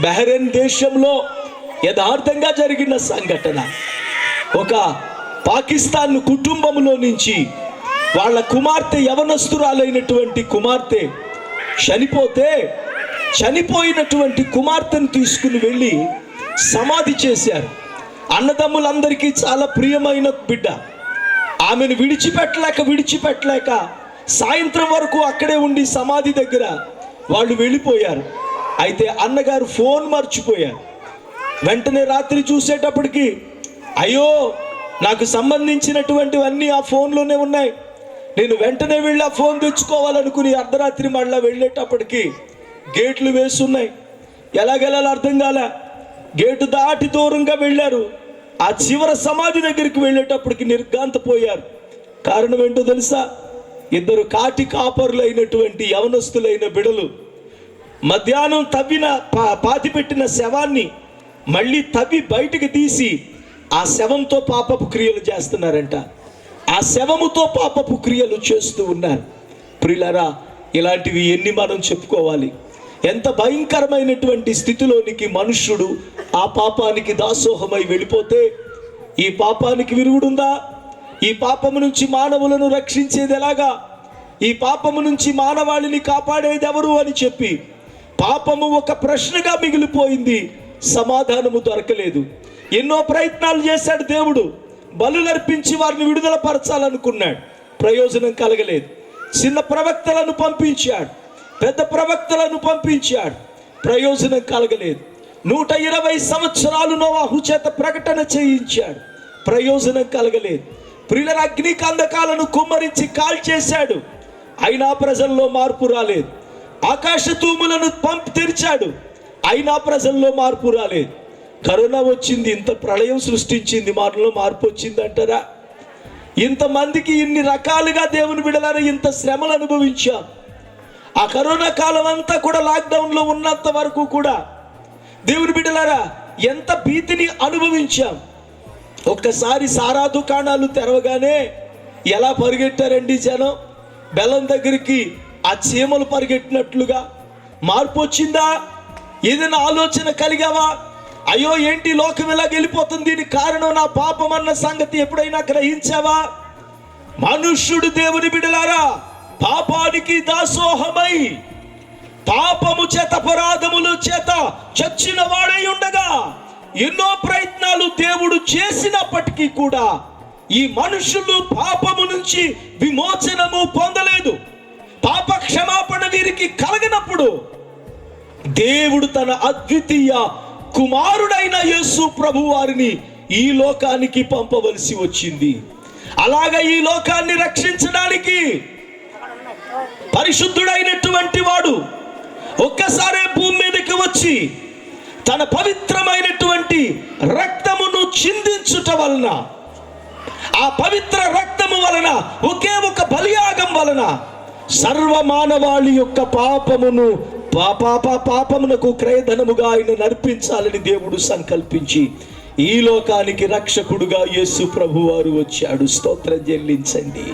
Bahrain దేశంలో యథార్థంగా జరిగిన సంఘటన. ఒక పాకిస్తాన్ కుటుంబంలో నుంచి వాళ్ళ కుమార్తె యవనస్తురాలైనటువంటి కుమార్తె చనిపోతే చనిపోయినటువంటి కుమార్తెను తీసుకుని వెళ్ళి సమాధి చేశారు. అన్నదమ్ములందరికీ చాలా ప్రియమైన బిడ్డ. ఆమెను విడిచిపెట్టలేక విడిచిపెట్టలేక సాయంత్రం వరకు అక్కడే ఉండి సమాధి దగ్గర వాళ్ళు వెళ్ళిపోయారు. అయితే అన్నగారు ఫోన్ మర్చిపోయారు. వెంటనే రాత్రి చూసేటప్పటికి అయ్యో నాకు సంబంధించినటువంటివన్నీ ఆ ఫోన్లోనే ఉన్నాయి. నేను వెంటనే వెళ్ళి ఆ ఫోన్ తెచ్చుకోవాలనుకుని అర్ధరాత్రి మళ్ళా వెళ్ళేటప్పటికి గేట్లు వేస్తున్నాయి ఎలాగెళ్ళాలో అర్థం కాలే గేటు దాటి దూరంగా వెళ్ళారు. ఆ చివర సమాధి దగ్గరికి వెళ్ళేటప్పటికి నిర్గాంతపోయారు కారణం ఏంటో తెలుసా? ఇద్దరు కాటి కాపరులు అయినటువంటి యవనస్తులైన బిడలు మధ్యాహ్నం తవ్విన పా పాతిపెట్టిన శవాన్ని మళ్ళీ తవ్వి బయటికి తీసి ఆ శవంతో పాపపు క్రియలు చేస్తున్నారంట. ఆ శవముతో పాపపు క్రియలు చేస్తూ ఉన్నారు. ప్రిలరా ఇలాంటివి ఎన్ని మనం చెప్పుకోవాలి? ఎంత భయంకరమైనటువంటి స్థితిలోనికి మనుష్యుడు ఆ పాపానికి దాసోహమై వెళ్ళిపోతే ఈ పాపానికి విరుగుడుందా? ఈ పాపము నుంచి మానవులను రక్షించేది ఎలాగా? ఈ పాపము నుంచి మానవాళిని కాపాడేది ఎవరు అని చెప్పి పాపము ఒక ప్రశ్నగా మిగిలిపోయింది. సమాధానము దొరకలేదు. ఎన్నో ప్రయత్నాలు చేశాడు దేవుడు. బలులర్పించి వారిని విడుదల పరచాలనుకున్నాడు ప్రయోజనం కలగలేదు. చిన్న ప్రవక్తలను పంపించాడు. పెద్ద ప్రవక్తలను పంపించాడు. ప్రయోజనం కలగలేదు. నూట ఇరవై సంవత్సరాలు నోవాహు చేత ప్రకటన చేయించాడు. ప్రయోజనం కలగలేదు. ప్రియుల అగ్ని కందకాలను కుమ్మరించి కాల్చేశాడు. అయినా ప్రజల్లో మార్పు రాలేదు. ఆకాశ తూములను పంప్ తెరిచాడు. అయినా ప్రజల్లో మార్పు రాలేదు. కరోనా వచ్చింది ఇంత ప్రళయం సృష్టించింది మనలో మార్పు వచ్చింది అంటారా ఇంతమందికి ఇన్ని రకాలుగా దేవుని బిడలారా ఇంత శ్రమలు అనుభవించాం. ఆ కరోనా కాలం అంతా కూడా లాక్డౌన్లో ఉన్నంత వరకు కూడా దేవుని బిడ్డలారా ఎంత భీతిని అనుభవించాం. ఒక్కసారి సారా దుకాణాలు తెరవగానే ఎలా పరిగెట్టారండి జనం? బెల్లం దగ్గరికి ఆ చీమలు పరిగెట్టినట్లుగా మార్పు వచ్చిందా? ఏదైనా ఆలోచన కలిగావా? అయ్యో ఏంటి లోకం ఇలా వెళ్ళిపోతుంది? దీనికి కారణం నా పాపం అన్న సంగతి ఎప్పుడైనా గ్రహించావా? మనుష్యుడు దేవుని బిడలారా పాపానికి దాసోహమై పాపము చేత అపరాధములు చేత చచ్చిన వాడై ఉండగా ఎన్నో ప్రయత్నాలు దేవుడు చేసినప్పటికీ కూడా ఈ మనుషులు పాపము నుంచి విమోచనము పొందలేదు. పాప క్షమాపణ వీరికి కలగనప్పుడు దేవుడు తన అద్వితీయ కుమారుడైన యేసు ప్రభు వారిని ఈ లోకానికి పంపవలసి వచ్చింది. అలాగ ఈ లోకాన్ని రక్షించడానికి పరిశుద్ధుడైనటువంటి వాడు ఒక్కసారే భూమి మీదకి వచ్చి తన పవిత్రమైనటువంటి రక్తమును చిందించుట వలన ఆ పవిత్ర రక్తము వలన ఒకే ఒక బలియాగం వలన సర్వ మానవాళి యొక్క పాపమును పాప పాపమునకు క్రయధనముగా ఆయన నర్పించాలని దేవుడు సంకల్పించి ఈ లోకానికి రక్షకుడుగా యేసు ప్రభువారు వచ్చాడు. స్తోత్రం చెల్లించండి.